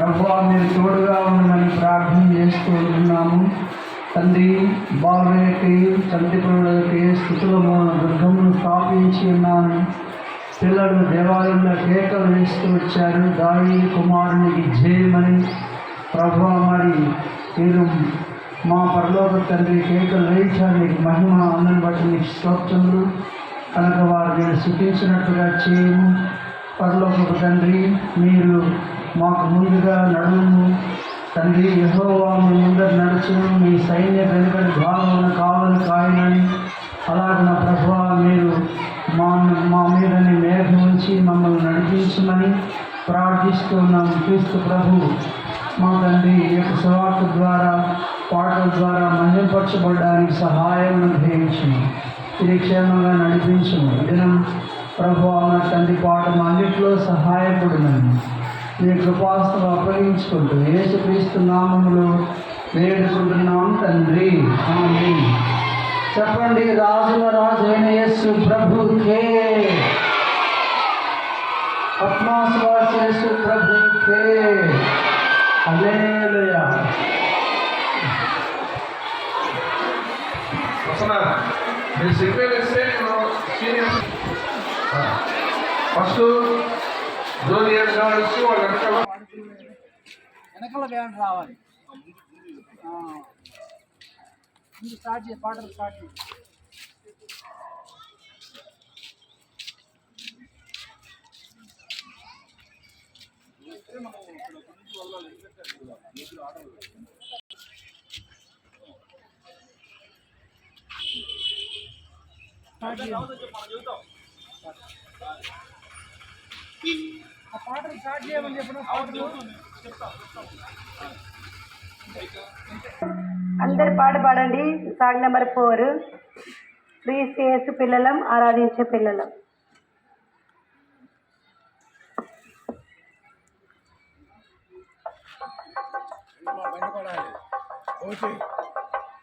ప్రభా మీరు తోడుగా ఉండమని ప్రార్థన చేస్తూ ఉన్నాము. తండ్రి బాబేకి చంటిపురులకి స్థుతులము దుర్గమును స్థాపించి ఉన్నాను. పిల్లలు దేవాలయంలో కేకలు వేస్తూ వచ్చారు. దాయి కుమారునికి జయమని ప్రభు మరి మీరు మా పరలోక తండ్రి కేకలు వేయించారు మీకు మహిమ అందరిని బట్టి మీకు స్తోత్రములు. కనుక వారు నేను శుతించినట్టుగా చేయము. పరలోక తండ్రి మీరు మాకు ముందుగా నడుము. తండ్రి యహోవా మీ ముందర నడుచును మీ సైన్య వెనుకటి భాగమున కావలి కాయనని. అలాగిన ప్రభు మీరు మా మా మీదని మేఘం ఉంచి మమ్మల్ని నడిపించమని ప్రార్థిస్తున్నాం క్రీస్తు ప్రభు మా తండ్రి ఈ యొక్క సువార్త ద్వారా పాటల ద్వారా మహిమపరచబడడానికి సహాయం అనుగ్రహించము. ఇది క్షేమంగా నడిపించము. దినం ప్రభు మా తండ్రి పాట అన్నింటిలో సహాయపడినని. మీ కృపాస్తులు అప్పగించుకుంటూ యేసుక్రీస్తు నామములో వేడుకుంటున్నాం తండ్రి. ఆమేన్. చెప్పండి రాజుల రాజు అయిన యేసు ప్రభుకే. పద్మాశ్వాస యేసు ప్రభుకే. హల్లెలూయా. మీరు సిగ్నల్ ఇస్తే నేను ఫస్ట్ జూనియర్ కావచ్చు వాళ్ళ వెనకాల బ్యాండ్ రావాలి. ముందు స్టార్ట్ చేయి పాటలు స్టార్ట్ చేయి. స్టార్ట్ చేయాలి ఆ పాటలు స్టార్ట్ చేయమని చెప్పిన అందరు పాట పాడండి. Song number four. క్రీస్తు యేసు పిల్లలం ఆరాధించే పిల్లలం.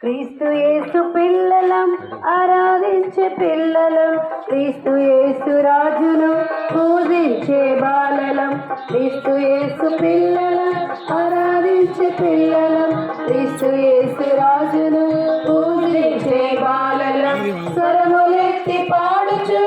క్రీస్తు యేసు పిల్లలం ఆరాధించే పిల్లలం. క్రీస్తు యేసు రాజును పూజించే బాలలం క్రీస్తు యేసు పిల్లలం ఆరాధించే పిల్లలం క్రీస్తు యేసు రాజును పూజించే బాలలం. స్వరములెత్తి పాడుచు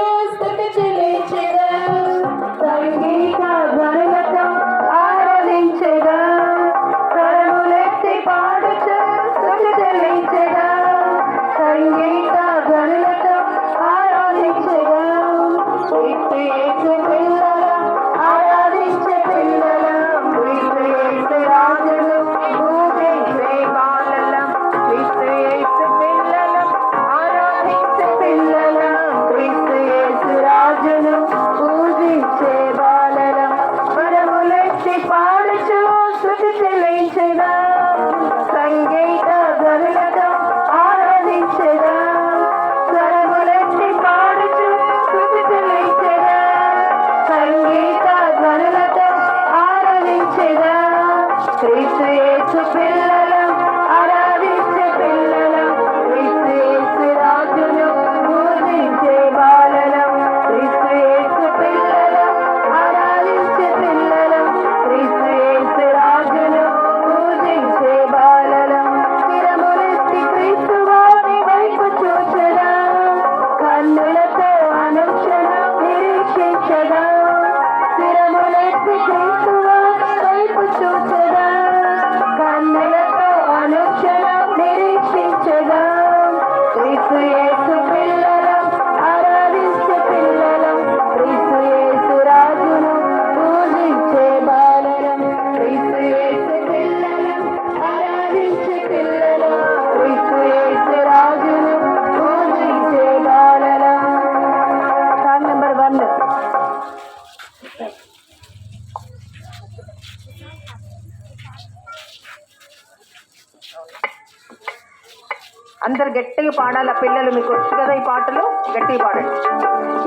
అందరు గట్టిగా పాడాలి పిల్లలు మీకు వచ్చు కదా ఈ పాటలు? గట్టిగా పాడండి.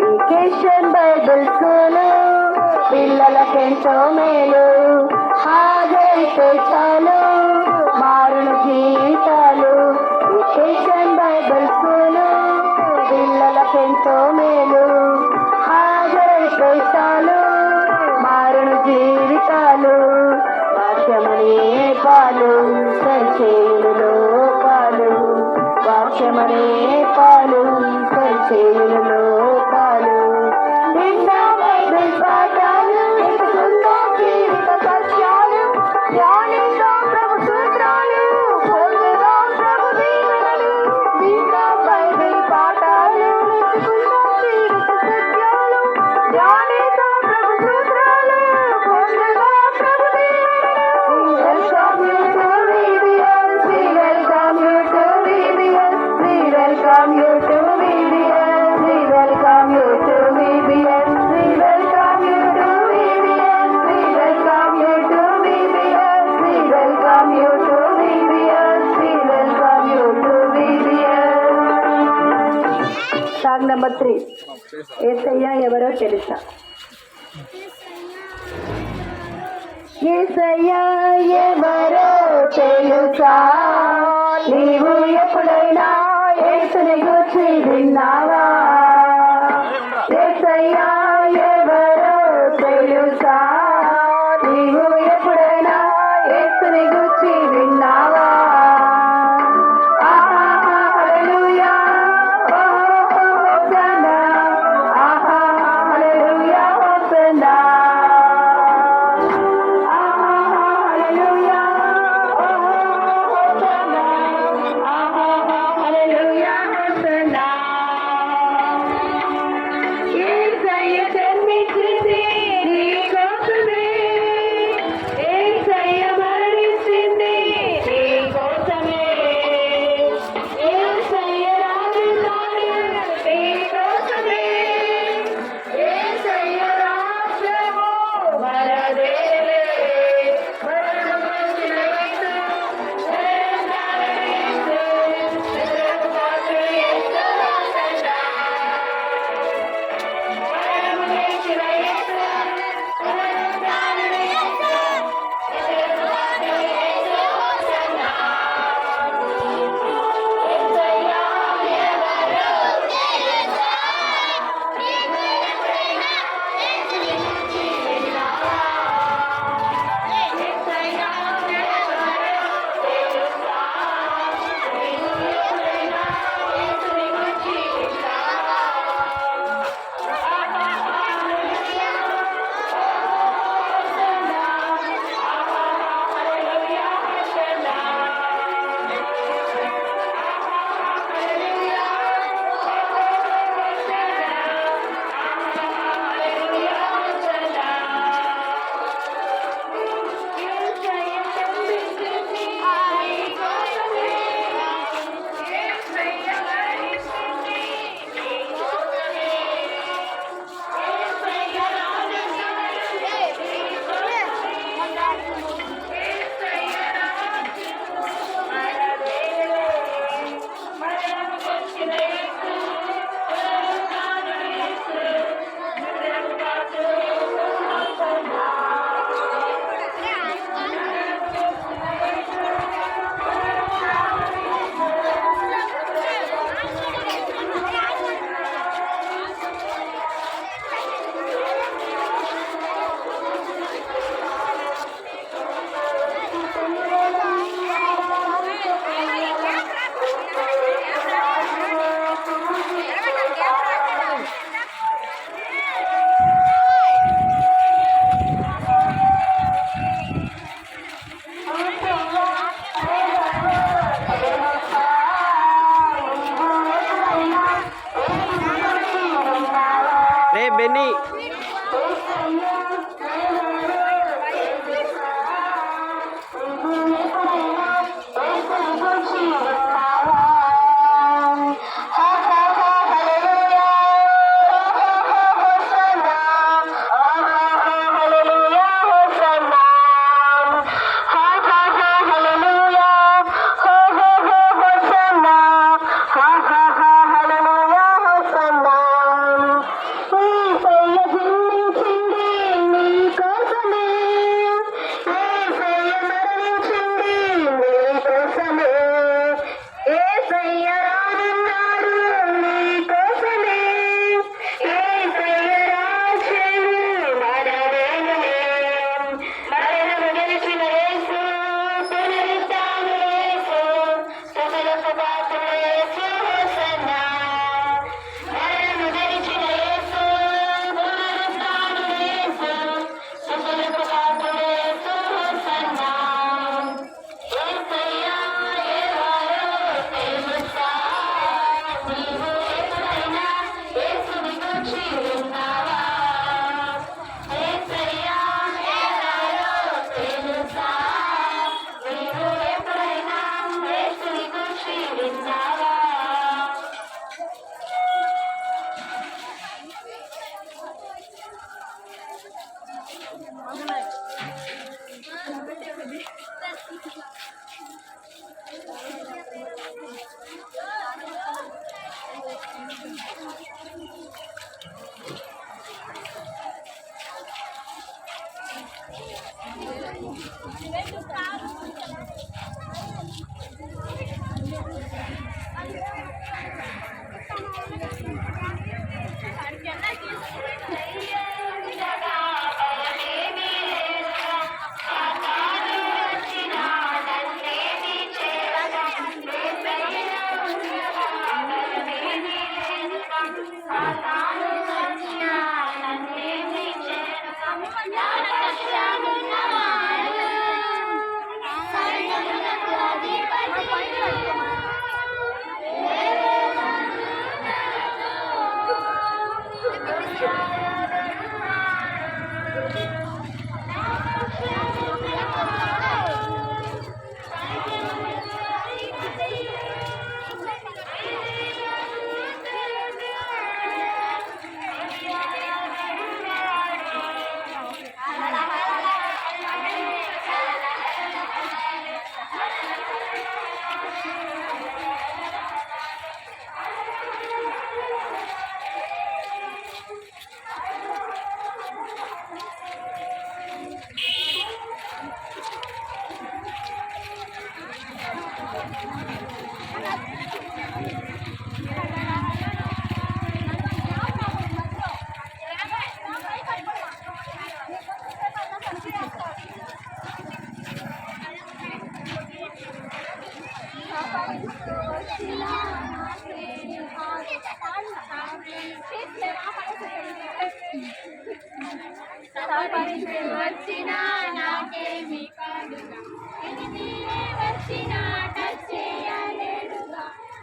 వెకేషన్ బైబిల్ స్కూల్ పిల్లలకెంతో మేలు. హాజరైతే చాలు. స్తోత్రి ఏసయ్య ఎవరో తెలుసా? ఏసయ్య ఎవరో తెలుసా? నీవు ఎప్పుడైనా ఏసుని గుర్చి విన్నావా?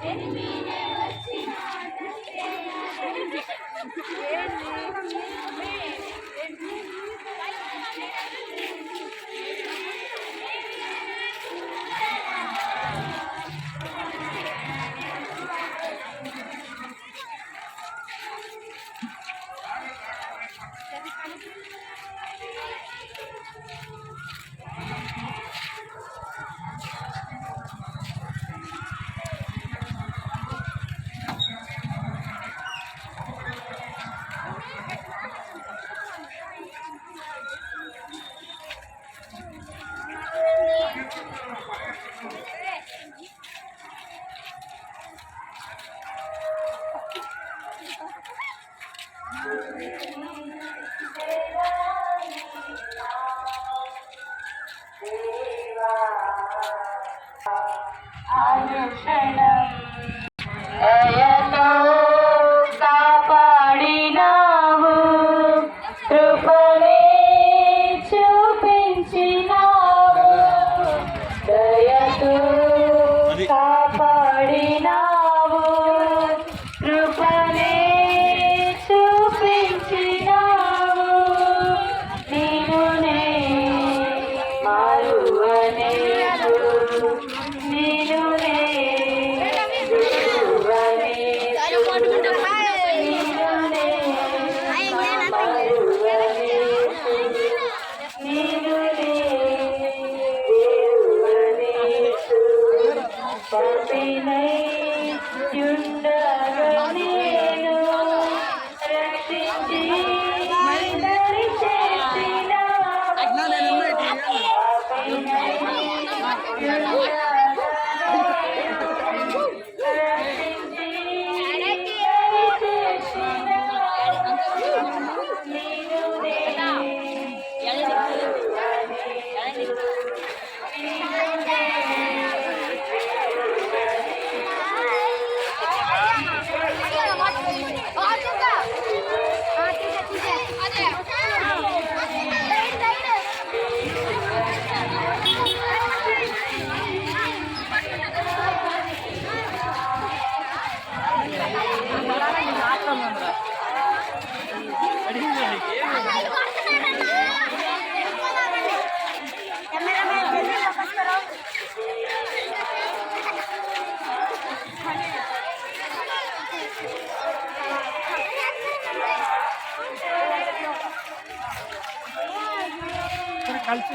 enemy కలిసి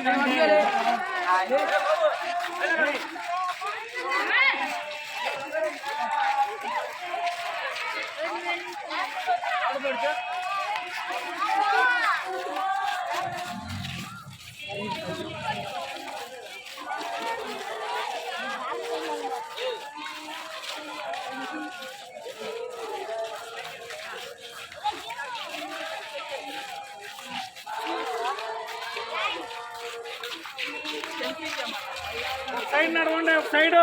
సైడ్ నడవండి ఒక సైడ్.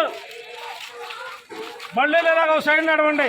బళ్ళు లేదా ఒక సైడ్ నడవండి.